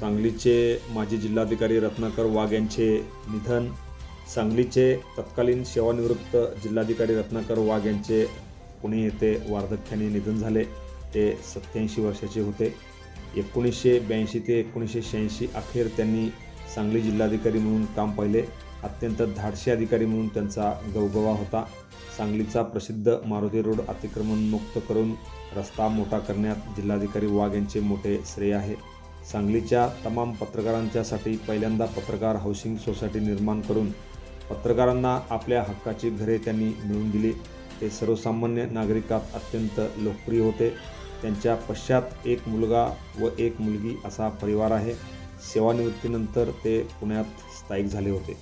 सांगलीचे माजी जिल्हाधिकारी रत्नाकर वाघ यांचे निधन सांगलीचे तत्कालीन सेवानिवृत्त जिल्हाधिकारी रत्नाकर वाघ यांचे पुणे येथे वार्धक्याने निधन झाले. ते सत्याऐंशी वर्षाचे होते. एकोणीसशे ब्याऐंशी ते एकोणीसशे शहाऐंशी अखेर त्यांनी सांगली जिल्हाधिकारी म्हणून काम पाहिले. अत्यंत धाडसी अधिकारी म्हणून त्यांचा गवगवा होता. सांगलीचा प्रसिद्ध मारुती रोड अतिक्रमण मुक्त करून रस्ता मोठा करण्यात जिल्हाधिकारी वाघ यांचे मोठे श्रेय आहे. सांगलीच्या तमाम पत्रकारांच्यासाठी पहिल्यांदा पत्रकार हाऊसिंग सोसायटी निर्माण करून पत्रकारांना आपल्या हक्काची घरे त्यांनी मिळवून दिली. ते सर्वसामान्य नागरिकात अत्यंत लोकप्रिय होते. त्यांच्या पश्चात एक मुलगा व एक मुलगी असा परिवार आहे. सेवानिवृत्तीनंतर ते पुण्यात स्थायिक झाले होते.